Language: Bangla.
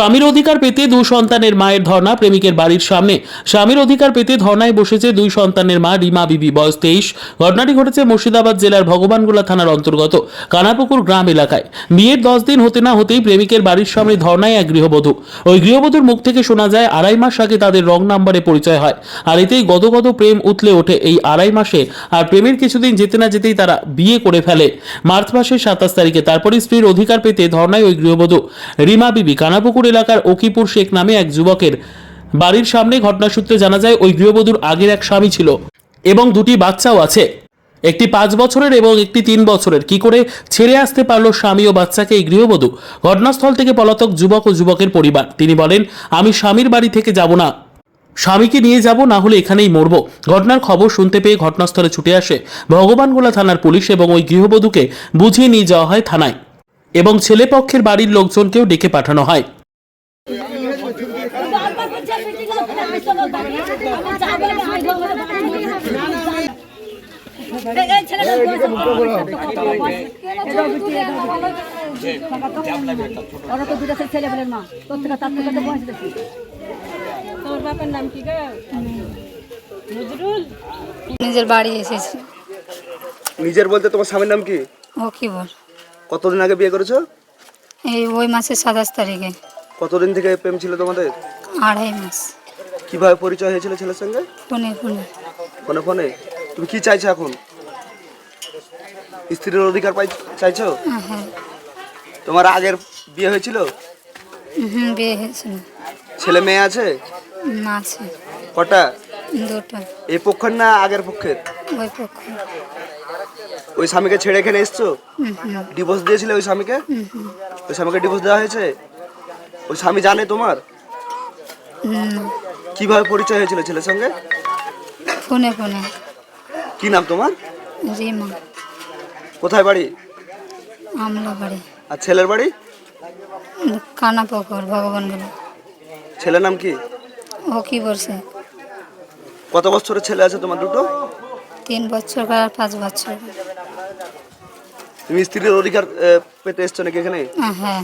স্বামীর অধিকার পেতে দুই সন্তানের মায়ের ধর্ণা প্রেমিকের বাড়ির সামনে। স্বামীর অধিকার পেতে ধর্নায় বসেছে দুই সন্তানের মা রিমা বিবি, বয়স তেইশ। ঘটনাটি ঘটেছে মুর্শিদাবাদ জেলার ভগবানগোলা থানার অন্তর্গত কানাপুকুর গ্রাম এলাকায়। বিয়ের দশ দিন হতে না হতেই প্রেমিকের বাড়ির সামনে ধর্নায় এক গৃহবধূ। ওই গৃহবধূর মুখ থেকে শোনা যায়, আড়াই মাস আগে তাদের রং নাম্বারে পরিচয় হয়। আর এতেই গদগদ প্রেম উতলে ওঠে এই আড়াই মাসে। আর প্রেমের কিছুদিন যেতে না যেতেই তারা বিয়ে করে ফেলে। মার্চ মাসের সাতাশ তারিখে তারপরে স্ত্রীর অধিকার পেতে ধর্নায় ওই গৃহবধূ। রিমা বিবি, কানাপুকুর এলাকার ওকিপুর শেখ নামে এক যুবকের। বাড়ির সামনে ঘটনাসূত্রে জানা যায়, ওই গৃহবধূর আগের এক স্বামী ছিল এবং দুটি বাচ্চাও আছে। একটি পাঁচ বছরের এবং একটি তিন বছরের। কি করে ছেড়ে আসতে পারল স্বামী ও বাচ্চাকে এই গৃহবধূ? ঘটনাস্থল থেকে পলাতক যুবক ও যুবকের পরিবার। তিনি বলেন, আমি স্বামীর বাড়ি থেকে যাব না। স্বামীকে নিয়ে যাব, না হলে এখানেই মরব। ঘটনার খবর শুনতে পেয়ে ঘটনাস্থলে ছুটে আসে ভগবানগোলা থানার পুলিশ এবং ওই গৃহবধূকে বুঝিয়ে নিয়ে যাওয়া হয় থানায়। এবং ছেলেপক্ষের বাড়ির লোকজনকেও ডেকে পাঠানো হয়। ওরা তো দুটো ছেলে বলে মা তোর থেকে তার থেকে তো বয়স বেশি তোর বাপের নাম কি গো নজরুল নিজের বাড়ি এসেছি। নিজের বলতে তোমার স্বামীর নাম কি? ও কি বল কতদিন আগে বিয়ে করেছ? এই ওই মাসের সাতাশ তারিখে। কতদিন থেকে প্রেম ছিল তোমাদের? আড়াই মাস। কীভাবে পরিচয় হয়েছিল ছেলের সঙ্গে? ফোনে ফোনে। ফোনে ফোনে? তুমি কি চাইছো এখন? স্ত্রীর অধিকার পাই চাইছো? হ্যাঁ তোমার আগের বিয়ে হয়েছিল? হুম বিয়ে হয়েছিল। ছেলে মেয়ে আছে? না আছে। কটা? দুটো। এই পক্ষের না আগের পক্ষের? ওই পক্ষ। ওই স্বামীকে ছেড়ে এখানে এসছো? ডিভোর্স দিয়েছিলে ওই স্বামীকে? ওই স্বামীকে ডিভোর্স দেওয়া হয়েছে? ওই স্বামী জানে তোমার? কীভাবে পরিচয় হয়েছিল ছেলের সঙ্গে? ফোনে ফোনে। কি নাম তোমার? রিমা। কোথায় বাড়ি? আমলা বাড়ি। আর ছেলের বাড়ি? কানা পুকুর ভগবানগুলো ছেলের নাম কি? ও কি বলছে? কত বছরের ছেলে আছে তোমার দুটো? তিন বছর আর পাঁচ বছর। তুমি স্ত্রীর অধিকার পেতে এসছো নাকি এখানে? হ্যাঁ।